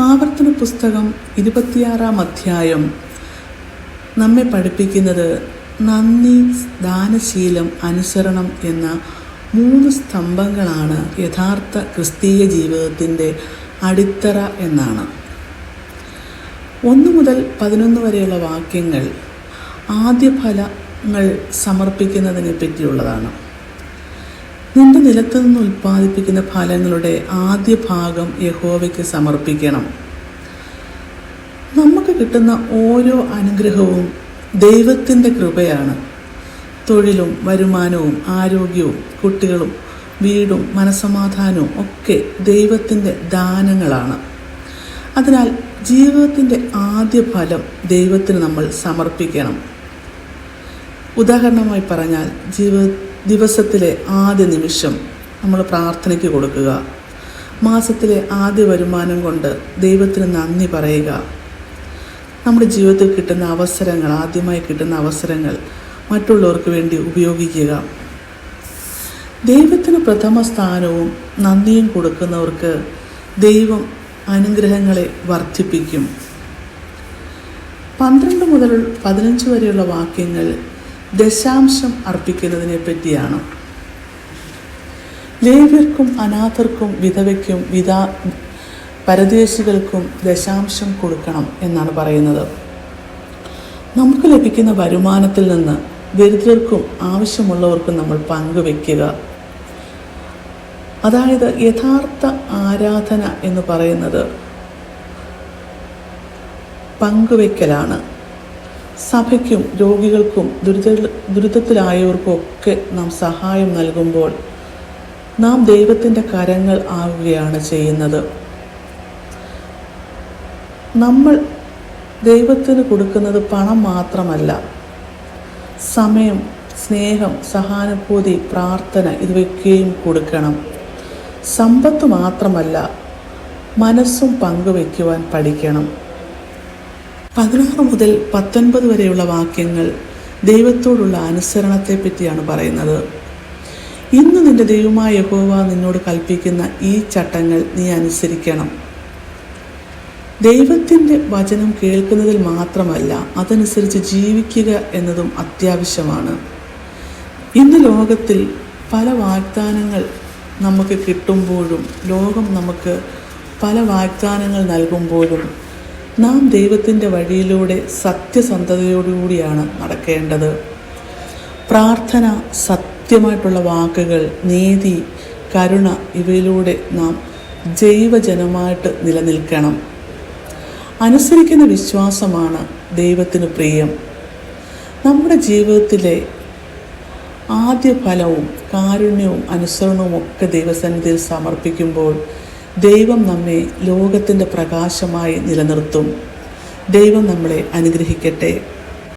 ആവർത്തന പുസ്തകം ഇരുപത്തിയാറാം അധ്യായം. നമ്മെ പഠിപ്പിക്കുന്നത് നന്ദി ദാനശീലം അനുസരണം എന്ന മൂന്ന് സ്തംഭങ്ങളാണ് യഥാർത്ഥ ക്രിസ്തീയ ജീവിതത്തിന്റെ അടിത്തറ എന്നാണ്. ഒന്ന് മുതൽ പതിനൊന്ന് വരെയുള്ള വാക്യങ്ങൾ ആദ്യ ഫലങ്ങൾ സമർപ്പിക്കുന്നതിനെ പറ്റിയുള്ളതാണ്. നിന്റെ നിലത്ത് നിന്ന് ഉൽപ്പാദിപ്പിക്കുന്ന ഫലങ്ങളുടെ ആദ്യ ഭാഗം യഹോവയ്ക്ക് സമർപ്പിക്കണം. നമുക്ക് കിട്ടുന്ന ഓരോ അനുഗ്രഹവും ദൈവത്തിന്റെ കൃപയാണ്. തൊഴിലും വരുമാനവും ആരോഗ്യവും കുട്ടികളും വീടും മനസമാധാനവും ഒക്കെ ദൈവത്തിന്റെ ദാനങ്ങളാണ്. അതിനാൽ ജീവിതത്തിന്റെ ആദ്യ ഫലം ദൈവത്തിന് നമ്മൾ സമർപ്പിക്കണം. ഉദാഹരണമായി പറഞ്ഞാൽ ജീവ ദിവസത്തിലെ ആദ്യ നിമിഷം നമ്മൾ പ്രാർത്ഥനയ്ക്ക് കൊടുക്കുക. മാസത്തിലെ ആദ്യ വരുമാനം കൊണ്ട് ദൈവത്തിന് നന്ദി പറയുക. നമ്മുടെ ജീവിതത്തിൽ കിട്ടുന്ന അവസരങ്ങൾ ആദ്യമായി കിട്ടുന്ന അവസരങ്ങൾ മറ്റുള്ളവർക്ക് വേണ്ടി ഉപയോഗിക്കുക. ദൈവത്തിന് പ്രഥമ സ്ഥാനവും നന്ദിയും കൊടുക്കുന്നവർക്ക് ദൈവം അനുഗ്രഹങ്ങളെ വർദ്ധിപ്പിക്കും. പന്ത്രണ്ട് മുതൽ പതിനഞ്ച് വരെയുള്ള വാക്യങ്ങൾ ദശാംശം അർപ്പിക്കുന്നതിനെ പറ്റിയാണ് ലേവ്യർക്കും അനാഥർക്കും വിധവയ്ക്കും വിധാ പരദേശികൾക്കും ദശാംശം കൊടുക്കണം എന്നാണ് പറയുന്നത്. നമുക്ക് ലഭിക്കുന്ന വരുമാനത്തിൽ നിന്ന് ദരിദ്രർക്കും ആവശ്യമുള്ളവർക്കും നമ്മൾ പങ്കുവെക്കുക അതായത് യഥാർത്ഥ ആരാധന എന്ന് പറയുന്നത് പങ്കുവെക്കലാണ് സഭയ്ക്കും രോഗികൾക്കും ദുരിത ദുരിതത്തിലായവർക്കും ഒക്കെ നാം സഹായം നൽകുമ്പോൾ നാം ദൈവത്തിന്റെ കരങ്ങൾ ആവുകയാണ് ചെയ്യുന്നത്. നമ്മൾ ദൈവത്തിന് കൊടുക്കുന്നത് പണം മാത്രമല്ല. സമയം സ്നേഹം സഹാനുഭൂതി പ്രാർത്ഥന ഇതുവയ്ക്കുകയും കൊടുക്കണം. സമ്പത്ത് മാത്രമല്ല മനസ്സും പങ്കുവയ്ക്കുവാൻ പഠിക്കണം. പതിനാറ് മുതൽ പത്തൊൻപത് വരെയുള്ള വാക്യങ്ങൾ ദൈവത്തോടുള്ള അനുസരണത്തെ പറ്റിയാണ് പറയുന്നത്. ഇന്ന് നിന്റെ ദൈവമായ യഹോവ നിന്നോട് കൽപ്പിക്കുന്ന ഈ ചട്ടങ്ങൾ നീ അനുസരിക്കണം. ദൈവത്തിന്റെ വചനം കേൾക്കുന്നതിൽ മാത്രമല്ല അതനുസരിച്ച് ജീവിക്കുക എന്നതും അത്യാവശ്യമാണ്. ഇന്ന് ലോകത്തിൽ പല വാഗ്ദാനങ്ങൾ നമുക്ക് കിട്ടുമ്പോഴും ലോകം നമുക്ക് പല വാഗ്ദാനങ്ങൾ നൽകുമ്പോഴും നാം ദൈവത്തിന്റെ വഴിയിലൂടെ സത്യസന്ധതയോടുകൂടിയാണ് നടക്കേണ്ടത്. പ്രാർത്ഥന സത്യമായിട്ടുള്ള വാക്കുകൾ നീതി കരുണ ഇവയിലൂടെ നാം ജൈവജനമായിട്ട് നിലനിൽക്കണം. അനുസരിക്കുന്ന വിശ്വാസമാണ് ദൈവത്തിന് പ്രിയം. നമ്മുടെ ജീവിതത്തിലെ ആദ്യ ഫലവും കാരുണ്യവും അനുസരണവും ഒക്കെ ദൈവസന്നിധിയിൽ സമർപ്പിക്കുമ്പോൾ ദൈവം നമ്മെ ലോകത്തിന്റെ പ്രകാശമായി നിലനിർത്തും. ദൈവം നമ്മളെ അനുഗ്രഹിക്കട്ടെ.